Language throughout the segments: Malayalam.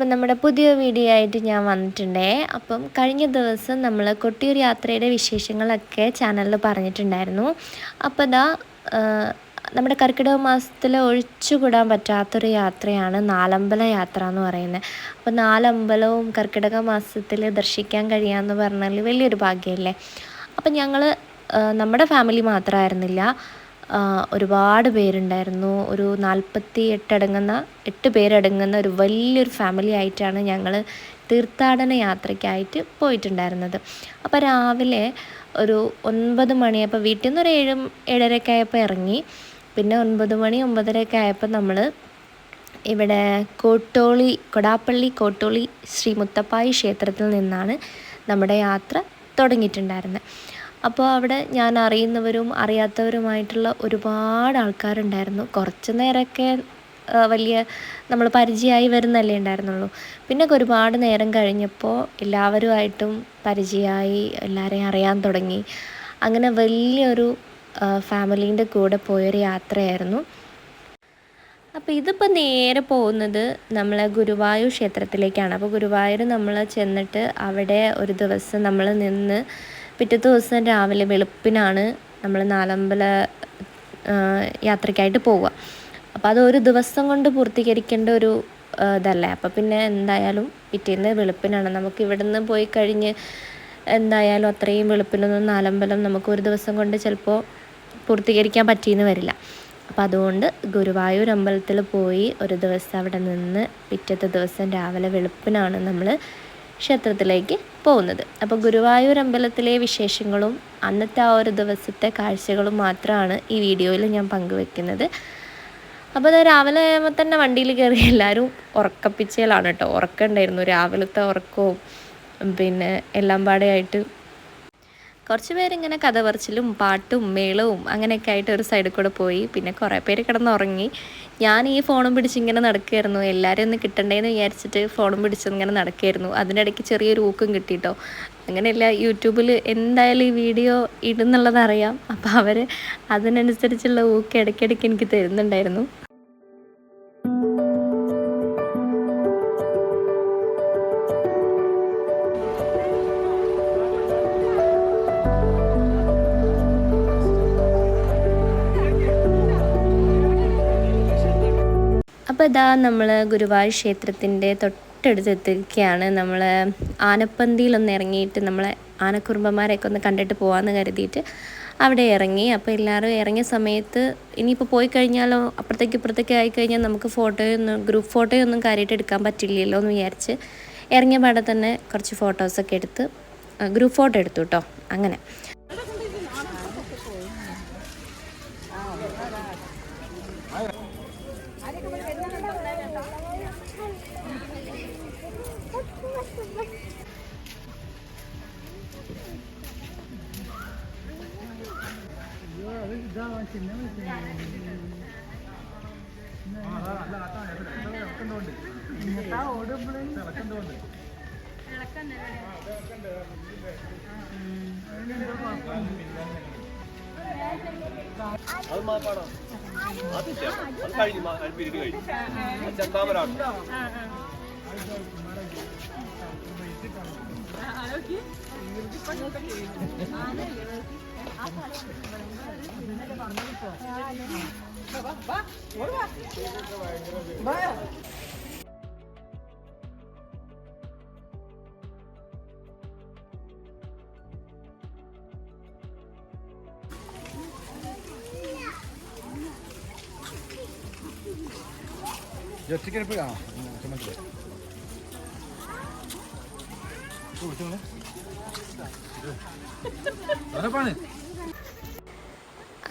അപ്പം നമ്മുടെ പുതിയ വീഡിയോ ആയിട്ട് ഞാൻ വന്നിട്ടുണ്ടേ. അപ്പം കഴിഞ്ഞ ദിവസം നമ്മൾ കൊട്ടിയൂർ യാത്രയുടെ വിശേഷങ്ങളൊക്കെ ചാനലിൽ പറഞ്ഞിട്ടുണ്ടായിരുന്നു. അപ്പോൾ ഇതാ നമ്മുടെ കർക്കിടക മാസത്തിൽ ഒഴിച്ചുകൂടാൻ പറ്റാത്തൊരു യാത്രയാണ് നാലമ്പല യാത്ര എന്ന് പറയുന്നത്. അപ്പോൾ നാലമ്പലവും കർക്കിടക മാസത്തിൽ ദർശിക്കാൻ കഴിയാമെന്ന് പറഞ്ഞാൽ വലിയൊരു ഭാഗ്യമല്ലേ അപ്പം ഞങ്ങൾ നമ്മുടെ ഫാമിലി മാത്രമായിരുന്നില്ല ഒരുപാട് പേരുണ്ടായിരുന്നു. ഒരു നാൽപ്പത്തി എട്ടടങ്ങുന്ന എട്ട് പേരടങ്ങുന്ന ഒരു വലിയൊരു ഫാമിലി ആയിട്ടാണ് ഞങ്ങൾ തീർത്ഥാടന യാത്രയ്ക്കായിട്ട് പോയിട്ടുണ്ടായിരുന്നത്. അപ്പോൾ രാവിലെ ഒരു ഒൻപത് മണിയപ്പോൾ വീട്ടിൽ നിന്ന് ഒരു ഏഴ് ഏഴരയൊക്കെ ആയപ്പോൾ ഇറങ്ങി. പിന്നെ ഒൻപത് മണി ഒമ്പതരയൊക്കെ ആയപ്പോൾ നമ്മൾ ഇവിടെ കോട്ടോളി കൊടാപ്പള്ളി കോട്ടോളി ശ്രീ മുത്തപ്പായി ക്ഷേത്രത്തിൽ നിന്നാണ് നമ്മുടെ യാത്ര തുടങ്ങിയിട്ടുണ്ടായിരുന്നത് അപ്പോൾ അവിടെ ഞാൻ അറിയുന്നവരും അറിയാത്തവരുമായിട്ടുള്ള ഒരുപാട് ആൾക്കാരുണ്ടായിരുന്നു. കുറച്ച് നേരമൊക്കെ വലിയ നമ്മൾ പരിചയമായി വരുന്നല്ലേ ഉണ്ടായിരുന്നുള്ളൂ. പിന്നെ ഒരുപാട് നേരം കഴിഞ്ഞപ്പോൾ എല്ലാവരുമായിട്ടും പരിചയമായി എല്ലാവരെയും അറിയാൻ തുടങ്ങി. അങ്ങനെ വലിയൊരു ഫാമിലീന്റെ കൂടെ പോയൊരു യാത്രയായിരുന്നു. അപ്പോൾ ഇതിപ്പോൾ നേരെ പോകുന്നത് നമ്മളെ ഗുരുവായൂർ ക്ഷേത്രത്തിലേക്കാണ്. അപ്പോൾ ഗുരുവായൂർ നമ്മൾ ചെന്നിട്ട് അവിടെ ഒരു ദിവസം നമ്മൾ നിന്ന് പിറ്റത്തെ ദിവസം രാവിലെ വെളുപ്പിനാണ് നമ്മൾ നാലമ്പല യാത്രയ്ക്കായിട്ട് പോവുക. അപ്പോൾ അത് ഒരു ദിവസം കൊണ്ട് പൂർത്തീകരിക്കേണ്ട ഒരു ഇതല്ലേ? അപ്പോൾ പിന്നെ എന്തായാലും പിറ്റേന്ന് വെളുപ്പിനാണ്. നമുക്ക് ഇവിടുന്ന് പോയി കഴിഞ്ഞ് എന്തായാലും അത്രയും വെളുപ്പിനൊന്നും നാലമ്പലം നമുക്ക് ഒരു ദിവസം കൊണ്ട് ചിലപ്പോൾ പൂർത്തീകരിക്കാൻ പറ്റിയെന്ന് വരില്ല. അപ്പോൾ അതുകൊണ്ട് ഗുരുവായൂർ അമ്പലത്തിൽ പോയി ഒരു ദിവസം അവിടെ നിന്ന് പിറ്റത്തെ ദിവസം രാവിലെ വെളുപ്പിനാണ് നമ്മൾ ക്ഷേത്രത്തിലേക്ക് പോകുന്നത്. അപ്പോൾ ഗുരുവായൂർ അമ്പലത്തിലെ വിശേഷങ്ങളും അന്നത്തെ ആ ഒരു ദിവസത്തെ കാഴ്ചകളും മാത്രമാണ് ഈ വീഡിയോയിൽ ഞാൻ പങ്കുവെക്കുന്നത്. അപ്പോൾ അത് രാവിലെ തന്നെ വണ്ടിയിൽ കയറി എല്ലാവരും ഉറക്കപ്പിച്ചയിലാണ് കേട്ടോ. ഉറക്കമുണ്ടായിരുന്നു രാവിലത്തെ ഉറക്കവും പിന്നെ എല്ലാം പാടെയായിട്ട് കുറച്ച് പേരിങ്ങനെ കഥ പറച്ചിലും പാട്ടും മേളവും അങ്ങനെയൊക്കെ ആയിട്ട് ഒരു സൈഡിൽ കൂടെ പോയി. പിന്നെ കുറേ പേര് കിടന്നുറങ്ങി. ഞാൻ ഈ ഫോണും പിടിച്ച് ഇങ്ങനെ നടക്കുകയായിരുന്നു എല്ലാവരും ഒന്ന് കിട്ടണ്ടേന്ന് വിചാരിച്ചിട്ട് ഫോണും പിടിച്ചിങ്ങനെ നടക്കുകയായിരുന്നു അതിനിടയ്ക്ക് ചെറിയൊരു ഊക്കും കിട്ടിയിട്ടോ അങ്ങനെയല്ല യൂട്യൂബിൽ എന്തായാലും ഈ വീഡിയോ ഇടുന്നുള്ളതറിയാം. അപ്പോൾ അവർ അതിനനുസരിച്ചുള്ള ഊക്ക് ഇടയ്ക്കിടയ്ക്ക് എനിക്ക് തരുന്നുണ്ടായിരുന്നു. അപ്പോൾ ഇതാ നമ്മൾ ഗുരുവായൂർ ക്ഷേത്രത്തിന്റെ തൊട്ടടുത്ത് എത്തിയിരിക്കുകയാണ് നമ്മൾ ആനപ്പന്തിയിലൊന്ന് ഇറങ്ങിയിട്ട് നമ്മളെ ആനക്കുറുമ്പന്മാരെയൊക്കെ ഒന്ന് കണ്ടിട്ട് പോകാമെന്ന് കരുതിയിട്ട് അവിടെ ഇറങ്ങി. അപ്പോൾ എല്ലാവരും ഇറങ്ങിയ സമയത്ത് ഇനിയിപ്പോൾ പോയി കഴിഞ്ഞാലോ അപ്പുറത്തേക്ക് ഇപ്പുറത്തേക്ക് ആയിക്കഴിഞ്ഞാൽ നമുക്ക് ഫോട്ടോയൊന്നും ഗ്രൂപ്പ് ഫോട്ടോയൊന്നും കാര്യമായിട്ട് എടുക്കാൻ പറ്റില്ലല്ലോ എന്ന് വിചാരിച്ച് ഇറങ്ങിയ പാടെ തന്നെ കുറച്ച് ഫോട്ടോസൊക്കെ എടുത്ത് ഗ്രൂപ്പ് ഫോട്ടോ എടുത്തു കേട്ടോ അങ്ങനെ. അത് മാപ്പാടോ അത് അത് കഴിഞ്ഞു അത് പിരീഡ് കഴിഞ്ഞു ചെന്താമരാണ് ഒറ്റയ്ക്കെടുപ്പ് ആ ചുമട്ടിൽ ഉറപ്പാണ്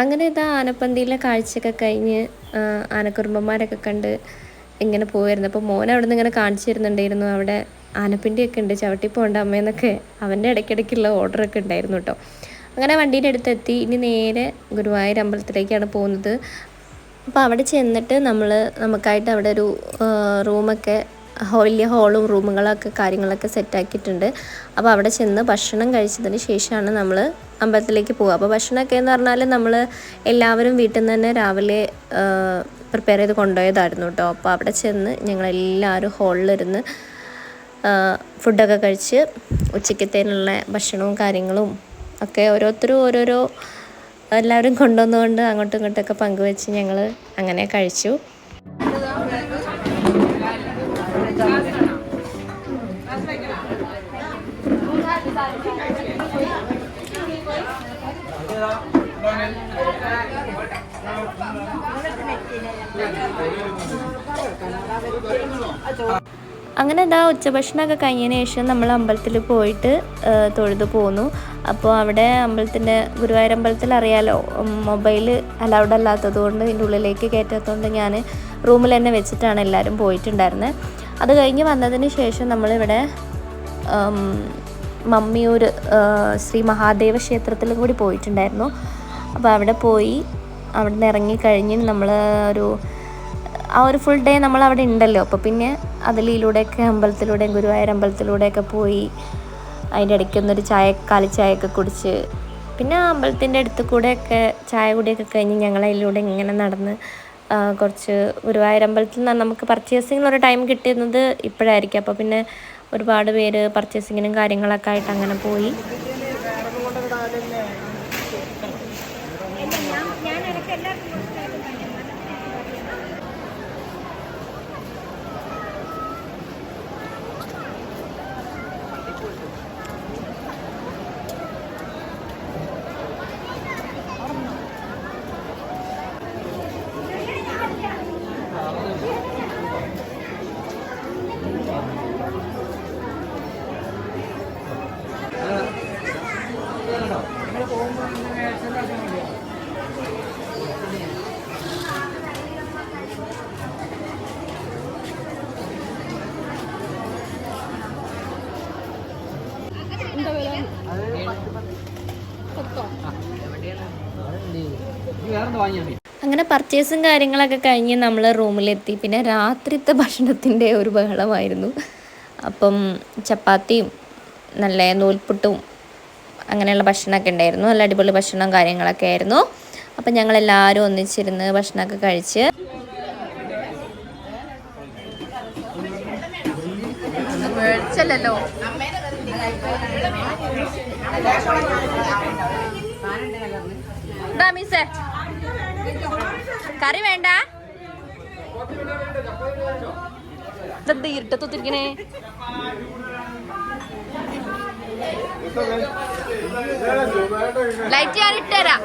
അങ്ങനെ ഇതാ ആനപ്പന്തിയിലെ കാഴ്ചയൊക്കെ കഴിഞ്ഞ് ആനക്കുറുമ്പന്മാരൊക്കെ കണ്ട് ഇങ്ങനെ പോയിരുന്നു അപ്പോൾ മോൻ അവിടെ നിന്ന് ഇങ്ങനെ കാണിച്ചു തരുന്നുണ്ടായിരുന്നു. അവിടെ ആനപ്പിണ്ടിയൊക്കെ ഉണ്ട് ചവിട്ടി പോകണ്ട അമ്മയെന്നൊക്കെ അവന്റെ ഇടയ്ക്കിടയ്ക്കുള്ള ഓർഡറൊക്കെ ഉണ്ടായിരുന്നു കേട്ടോ. അങ്ങനെ വണ്ടീന്റെ അടുത്തെത്തി. ഇനി നേരെ ഗുരുവായൂർ അമ്പലത്തിലേക്കാണ് പോകുന്നത്. അപ്പോൾ അവിടെ ചെന്നിട്ട് നമ്മൾ നമുക്കായിട്ട് അവിടെ ഒരു റൂമൊക്കെ വലിയ ഹോളും റൂമുകളൊക്കെ കാര്യങ്ങളൊക്കെ സെറ്റാക്കിയിട്ടുണ്ട് അപ്പോൾ അവിടെ ചെന്ന് ഭക്ഷണം കഴിച്ചതിന് ശേഷമാണ് നമ്മൾ അമ്പലത്തിലേക്ക് പോവുക. അപ്പോൾ ഭക്ഷണമൊക്കെ എന്ന് പറഞ്ഞാൽ നമ്മൾ എല്ലാവരും വീട്ടിൽ നിന്ന് തന്നെ രാവിലെ പ്രിപ്പയർ ചെയ്ത് കൊണ്ടുപോയതായിരുന്നു കേട്ടോ. അപ്പോൾ അവിടെ ചെന്ന് ഞങ്ങളെല്ലാവരും ഹോളിലിരുന്ന് ഫുഡൊക്കെ കഴിച്ച് ഉച്ചക്കത്തേനുള്ള ഭക്ഷണവും കാര്യങ്ങളും ഒക്കെ ഓരോരുത്തരും ഓരോരോ എല്ലാവരും കൊണ്ടുവന്നുകൊണ്ട് അങ്ങോട്ടും ഇങ്ങോട്ടൊക്കെ പങ്കുവെച്ച് ഞങ്ങൾ അങ്ങനെ കഴിച്ചു. അങ്ങനെ എന്താ ഉച്ചഭക്ഷണമൊക്കെ കഴിഞ്ഞതിന് ശേഷം നമ്മൾ അമ്പലത്തിൽ പോയിട്ട് തൊഴുതു പോന്നു. അപ്പോൾ അവിടെ അമ്പലത്തിന്റെ ഗുരുവായൂർ അമ്പലത്തിൽ അറിയാലോ മൊബൈൽ അലൗഡ് അല്ലാത്തത് കൊണ്ട് ഇതിന്റെ ഉള്ളിലേക്ക് കയറ്റാത്തതുകൊണ്ട് ഞാൻ റൂമിൽ തന്നെ വെച്ചിട്ടാണ് എല്ലാവരും പോയിട്ടുണ്ടായിരുന്നത്. അത് കഴിഞ്ഞ് വന്നതിന് ശേഷം നമ്മളിവിടെ മമ്മിയൂർ ശ്രീ മഹാദേവ ക്ഷേത്രത്തിലും കൂടി പോയിട്ടുണ്ടായിരുന്നു. അപ്പോൾ അവിടെ പോയി അവിടെ നിന്ന് ഇറങ്ങിക്കഴിഞ്ഞ് നമ്മൾ ഒരു ആ ഒരു ഫുൾ ഡേ നമ്മൾ അവിടെ ഉണ്ടല്ലോ. അപ്പോൾ പിന്നെ അതിലൂടെയൊക്കെ അമ്പലത്തിലൂടെയും ഗുരുവായൂർ അമ്പലത്തിലൂടെയൊക്കെ പോയി അതിന്റെ ഇടയ്ക്കൊന്നൊരു ചായ കാലി ചായയൊക്കെ കുടിച്ച് പിന്നെ ആ അമ്പലത്തിന്റെ അടുത്ത് കൂടെയൊക്കെ ചായ കുടിയൊക്കെ കഴിഞ്ഞ് ഞങ്ങൾ അതിലൂടെ ഇങ്ങനെ നടന്ന് കുറച്ച് ഗുരുവായൂർ അമ്പലത്തിൽ നിന്ന് നമുക്ക് പർച്ചേസിങ്ങിനൊരു ടൈം കിട്ടിയിരുന്നത് ഇപ്പോഴായിരിക്കും. അപ്പോൾ പിന്നെ ഒരുപാട് പേര് പർച്ചേസിങ്ങിനും കാര്യങ്ങളൊക്കെ ആയിട്ട് അങ്ങനെ പോയി. അങ്ങനെ പർച്ചേസും കാര്യങ്ങളൊക്കെ കഴിഞ്ഞ് നമ്മൾ റൂമിലെത്തി പിന്നെ രാത്രിത്തെ ഭക്ഷണത്തിന്റെ ഒരു ബഹളമായിരുന്നു. അപ്പം ചപ്പാത്തിയും നല്ല നൂൽപുട്ടും അങ്ങനെയുള്ള ഭക്ഷണമൊക്കെ ഉണ്ടായിരുന്നു. നല്ല അടിപൊളി ഭക്ഷണം കാര്യങ്ങളൊക്കെ ആയിരുന്നു. അപ്പം ഞങ്ങളെല്ലാവരും ഒന്നിച്ചിരുന്ന് ഭക്ഷണമൊക്കെ കഴിച്ച് കറി വേണ്ട. ഇരുട്ടത്തൊത്തിരിക്കണേ ലൈറ്റ് ഞാൻ ഇട്ടുതരാം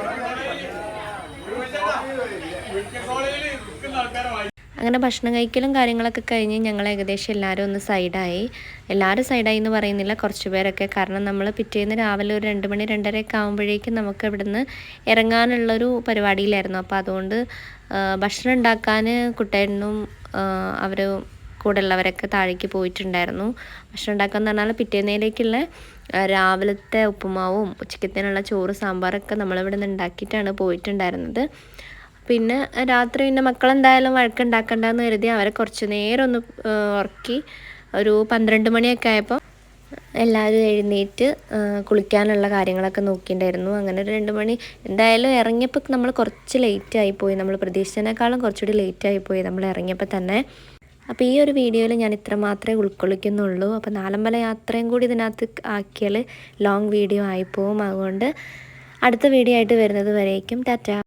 അങ്ങനെ ഭക്ഷണം കഴിക്കലും കാര്യങ്ങളൊക്കെ കഴിഞ്ഞ് ഞങ്ങൾ ഏകദേശം എല്ലാവരും ഒന്ന് സൈഡായി. എല്ലാവരും സൈഡായി എന്ന് പറയുന്നില്ല കുറച്ച് പേരൊക്കെ. കാരണം നമ്മൾ പിറ്റേന്ന് രാവിലെ ഒരു രണ്ട് മണി രണ്ടരയൊക്കെ ആകുമ്പോഴേക്കും നമുക്ക് ഇവിടുന്ന് ഇറങ്ങാനുള്ളൊരു പരിപാടിയിലായിരുന്നു. അപ്പോൾ അതുകൊണ്ട് ഭക്ഷണം ഉണ്ടാക്കാൻ കുട്ടേനും അവർ കൂടെ ഉള്ളവരൊക്കെ താഴേക്ക് പോയിട്ടുണ്ടായിരുന്നു. ഭക്ഷണം ഉണ്ടാക്കുക എന്ന് പറഞ്ഞാൽ പിറ്റേന്നേലേക്കുള്ള രാവിലത്തെ ഉപ്പുമാവും ഉച്ചക്കത്തേനുള്ള ചോറ് സാമ്പാറൊക്കെ നമ്മളിവിടെ നിന്ന് ഉണ്ടാക്കിയിട്ടാണ് പോയിട്ടുണ്ടായിരുന്നത്. പിന്നെ രാത്രി പിന്നെ മക്കളെന്തായാലും വഴക്കുണ്ടാക്കണ്ടെന്ന് കരുതി അവരെ കുറച്ച് നേരം ഒന്ന് ഉറക്കി ഒരു പന്ത്രണ്ട് മണിയൊക്കെ ആയപ്പോൾ എല്ലാവരും എഴുന്നേറ്റ് കുളിക്കാനുള്ള കാര്യങ്ങളൊക്കെ നോക്കിയിട്ടുണ്ടായിരുന്നു. അങ്ങനെ ഒരു രണ്ട് മണി എന്തായാലും ഇറങ്ങിയപ്പോൾ നമ്മൾ കുറച്ച് ലേറ്റ് ആയിപ്പോയി നമ്മൾ പ്രതീക്ഷിച്ചതിനേക്കാളും കുറച്ചുകൂടി ലേറ്റ് ആയിപ്പോയി നമ്മൾ ഇറങ്ങിയപ്പോൾ തന്നെ. അപ്പോൾ ഈ ഒരു വീഡിയോയിൽ ഞാൻ ഇത്ര മാത്രമേ ഉൾക്കൊള്ളിക്കുന്നുള്ളൂ. അപ്പോൾ നാലമ്പല യാത്രയും കൂടി ഇതിനകത്ത് ആക്കിയാൽ ലോങ് വീഡിയോ ആയിപ്പോവും അതുകൊണ്ട് അടുത്ത വീഡിയോ ആയിട്ട് വരുന്നത് വരേക്കും. ടാറ്റ.